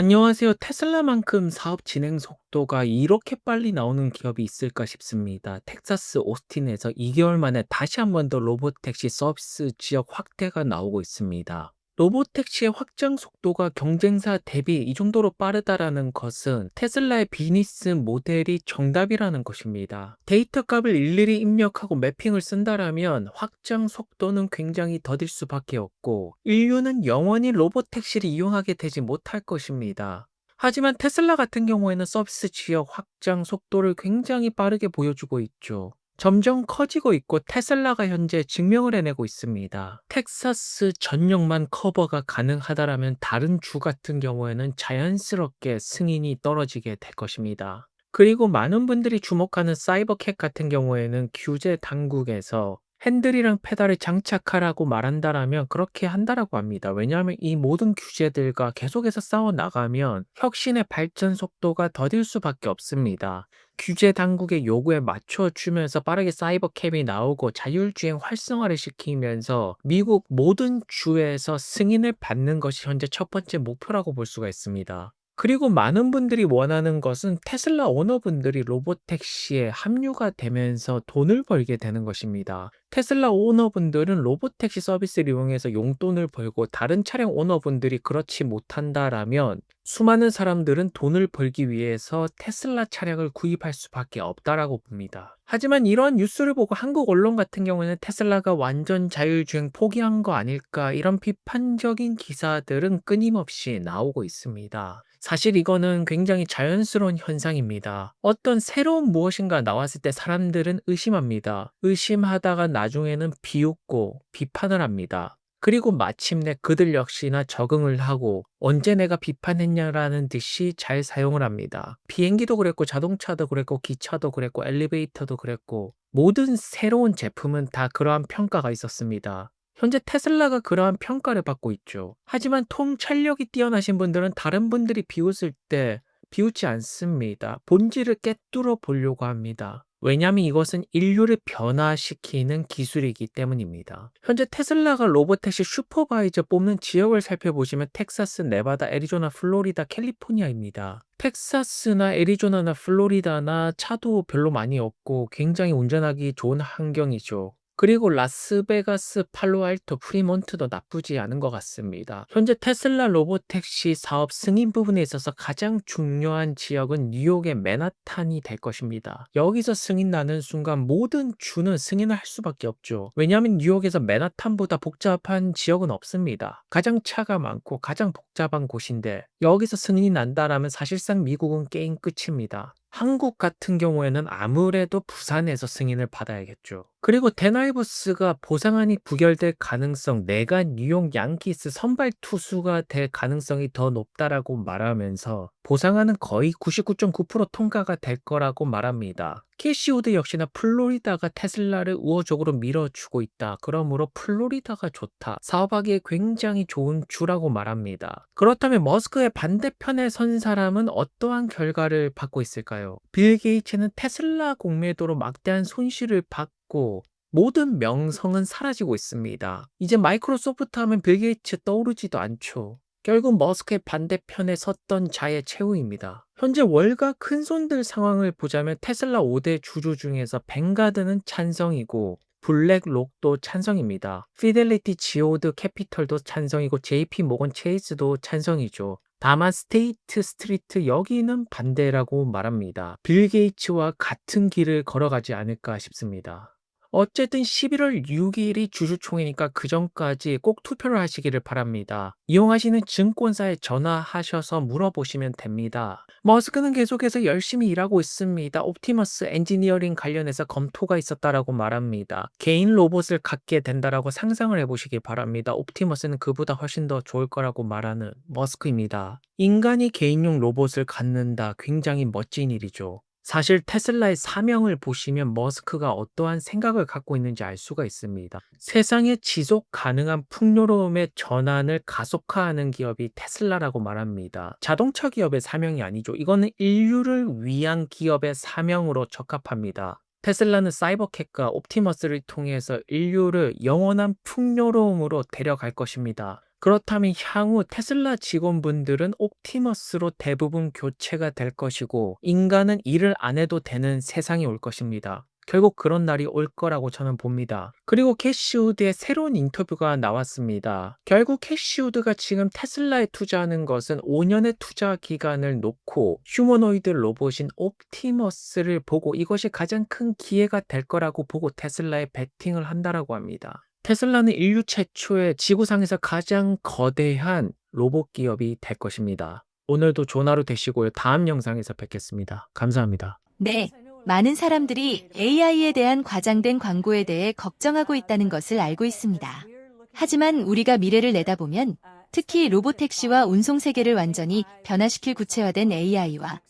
안녕하세요. 테슬라만큼 사업 진행 속도가 이렇게 빨리 나오는 기업이 있을까 싶습니다. 텍사스 오스틴에서 2개월 만에 다시 한 번 더 로보택시 서비스 지역 확대가 나오고 있습니다. 로보택시의 확장 속도가 경쟁사 대비 이 정도로 빠르다라는 것은 테슬라의 비즈니스 모델이 정답이라는 것입니다. 데이터 값을 일일이 입력하고 매핑을 쓴다라면 확장 속도는 굉장히 더딜 수밖에 없고 인류는 영원히 로보택시를 이용하게 되지 못할 것입니다. 하지만 테슬라 같은 경우에는 서비스 지역 확장 속도를 굉장히 빠르게 보여주고 있죠. 점점 커지고 있고 테슬라가 현재 증명을 해내고 있습니다. 텍사스 전역만 커버가 가능하다라면 다른 주 같은 경우에는 자연스럽게 승인이 떨어지게 될 것입니다. 그리고 많은 분들이 주목하는 사이버캣 같은 경우에는 규제 당국에서 핸들이랑 페달을 장착하라고 말한다라면 그렇게 한다라고 합니다. 왜냐하면 이 모든 규제들과 계속해서 싸워 나가면 혁신의 발전 속도가 더딜 수밖에 없습니다. 규제 당국의 요구에 맞춰주면서 빠르게 사이버 캡이 나오고 자율주행 활성화를 시키면서 미국 모든 주에서 승인을 받는 것이 현재 첫 번째 목표라고 볼 수가 있습니다. 그리고 많은 분들이 원하는 것은 테슬라 오너분들이 로보택시에 합류가 되면서 돈을 벌게 되는 것입니다. 테슬라 오너분들은 로보택시 서비스를 이용해서 용돈을 벌고 다른 차량 오너분들이 그렇지 못한다라면 수많은 사람들은 돈을 벌기 위해서 테슬라 차량을 구입할 수밖에 없다라고 봅니다. 하지만 이러한 뉴스를 보고 한국 언론 같은 경우에는 테슬라가 완전 자율주행 포기한 거 아닐까 이런 비판적인 기사들은 끊임없이 나오고 있습니다. 사실 이거는 굉장히 자연스러운 현상입니다. 어떤 새로운 무엇인가 나왔을 때 사람들은 의심합니다. 의심하다가 나중에는 비웃고 비판을 합니다. 그리고 마침내 그들 역시나 적응을 하고 언제 내가 비판했냐라는 듯이 잘 사용을 합니다. 비행기도 그랬고 자동차도 그랬고 기차도 그랬고 엘리베이터도 그랬고 모든 새로운 제품은 다 그러한 평가가 있었습니다. 현재 테슬라가 그러한 평가를 받고 있죠. 하지만 통찰력이 뛰어나신 분들은 다른 분들이 비웃을 때 비웃지 않습니다. 본질을 꿰뚫어 보려고 합니다. 왜냐하면 이것은 인류를 변화시키는 기술이기 때문입니다. 현재 테슬라가 로보택시 슈퍼바이저 뽑는 지역을 살펴보시면 텍사스, 네바다, 애리조나, 플로리다, 캘리포니아입니다. 텍사스나 애리조나나 플로리다나 차도 별로 많이 없고 굉장히 운전하기 좋은 환경이죠. 그리고 라스베가스, 팔로알토, 프리몬트도 나쁘지 않은 것 같습니다. 현재 테슬라 로보택시 사업 승인 부분에 있어서 가장 중요한 지역은 뉴욕의 맨하탄이 될 것입니다. 여기서 승인 나는 순간 모든 주는 승인을 할 수밖에 없죠. 왜냐하면 뉴욕에서 맨하탄보다 복잡한 지역은 없습니다. 가장 차가 많고 가장 복잡한 곳인데 여기서 승인이 난다라면 사실상 미국은 게임 끝입니다. 한국 같은 경우에는 아무래도 부산에서 승인을 받아야겠죠. 그리고 데나이버스가 보상안이 부결될 가능성, 내가 뉴욕 양키스 선발 투수가 될 가능성이 더 높다라고 말하면서 보상안은 거의 99.9% 통과가 될 거라고 말합니다. 캐시우드 역시나 플로리다가 테슬라를 우호적으로 밀어주고 있다. 그러므로 플로리다가 좋다. 사업하기에 굉장히 좋은 주라고 말합니다. 그렇다면 머스크의 반대편에 선 사람은 어떠한 결과를 받고 있을까요? 빌 게이츠는 테슬라 공매도로 막대한 손실을 받고 모든 명성은 사라지고 있습니다. 이제 마이크로소프트 하면 빌 게이츠 떠오르지도 않죠. 결국 머스크의 반대편에 섰던 자의 최후입니다. 현재 월가 큰손들 상황을 보자면 테슬라 5대 주주 중에서 뱅가드는 찬성이고 블랙록도 찬성입니다. 피델리티 지오드 캐피털도 찬성이고 JP 모건 체이스도 찬성이죠. 다만 스테이트 스트리트 여기는 반대라고 말합니다. 빌 게이츠와 같은 길을 걸어가지 않을까 싶습니다. 어쨌든 11월 6일이 주주총회니까 그 전까지 꼭 투표를 하시기를 바랍니다. 이용하시는 증권사에 전화하셔서 물어보시면 됩니다. 머스크는 계속해서 열심히 일하고 있습니다. 옵티머스 엔지니어링 관련해서 검토가 있었다라고 말합니다. 개인 로봇을 갖게 된다라고 상상을 해보시기 바랍니다. 옵티머스는 그보다 훨씬 더 좋을 거라고 말하는 머스크입니다. 인간이 개인용 로봇을 갖는다. 굉장히 멋진 일이죠. 사실 테슬라의 사명을 보시면 머스크가 어떠한 생각을 갖고 있는지 알 수가 있습니다. 세상에 지속 가능한 풍요로움의 전환을 가속화하는 기업이 테슬라라고 말합니다. 자동차 기업의 사명이 아니죠. 이거는 인류를 위한 기업의 사명으로 적합합니다. 테슬라는 사이버캣과 옵티머스를 통해서 인류를 영원한 풍요로움으로 데려갈 것입니다. 그렇다면 향후 테슬라 직원분들은 옵티머스로 대부분 교체가 될 것이고 인간은 일을 안 해도 되는 세상이 올 것입니다. 결국 그런 날이 올 거라고 저는 봅니다. 그리고 캐시우드의 새로운 인터뷰가 나왔습니다. 결국 캐시우드가 지금 테슬라에 투자하는 것은 5년의 투자 기간을 놓고 휴머노이드 로봇인 옵티머스를 보고 이것이 가장 큰 기회가 될 거라고 보고 테슬라에 베팅을 한다라고 합니다. 테슬라는 인류 최초의 지구상에서 가장 거대한 로봇 기업이 될 것입니다. 오늘도 하루 되시고요. 다음 영상에서 뵙겠습니다. 감사합니다. 네, 많은 사람들이 AI에 대한 과장된 광고에 대해 걱정하고 있다는 것을 알고 있습니다. 하지만 우리가 미래를 내다보면 특히 로보택시와 운송 세계를 완전히 변화시킬 구체화된 AI와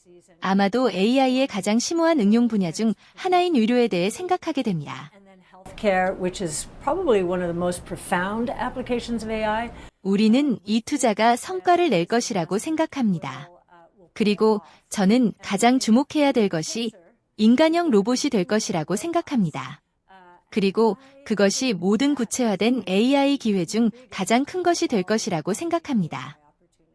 아마도 AI의 가장 심오한 응용 분야 중 하나인 의료에 대해 생각하게 됩니다. Healthcare, which is probably one of the most profound applications of AI. 우리는 이 투자가 성과를 낼 것이라고 생각합니다. 그리고 저는 가장 주목해야 될 것이 인간형 로봇이 될 것이라고 생각합니다. 그리고 그것이 모든 구체화된 AI 기회 중 가장 큰 것이 될 것이라고 생각합니다.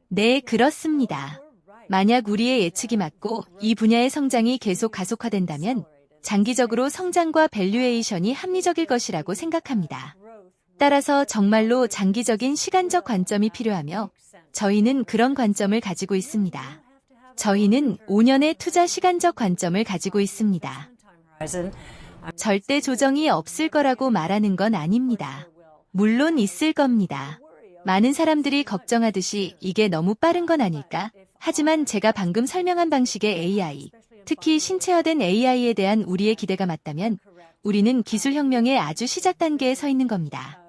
네, 그렇습니다. 만약 우리의 예측이 맞고 이 분야의 성장이 계속 가속화된다면 장기적으로 성장과 밸류에이션이 합리적일 것이라고 생각합니다. 따라서 정말로 장기적인 시간적 관점이 필요하며 저희는 그런 관점을 가지고 있습니다. 저희는 5년의 투자 시간적 관점을 가지고 있습니다. 절대 조정이 없을 거라고 말하는 건 아닙니다. 물론 있을 겁니다. 많은 사람들이 걱정하듯이 이게 너무 빠른 건 아닐까? 하지만 제가 방금 설명한 방식의 AI, 특히 신체화된 AI에 대한 우리의 기대가 맞다면 우리는 기술 혁명의 아주 시작 단계에 서 있는 겁니다.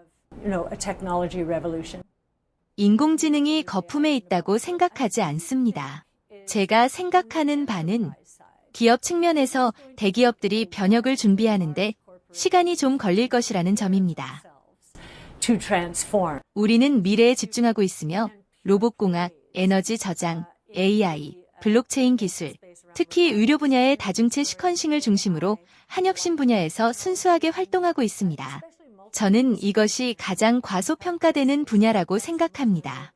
인공지능이 거품에 있다고 생각하지 않습니다. 제가 생각하는 바는 기업 측면에서 대기업들이 변혁을 준비하는데 시간이 좀 걸릴 것이라는 점입니다. 우리는 미래에 집중하고 있으며 로봇공학, 에너지 저장, AI, 블록체인 기술, 특히 의료 분야의 다중체 시퀀싱을 중심으로 한혁신 분야에서 순수하게 활동하고 있습니다. 저는 이것이 가장 과소평가되는 분야라고 생각합니다.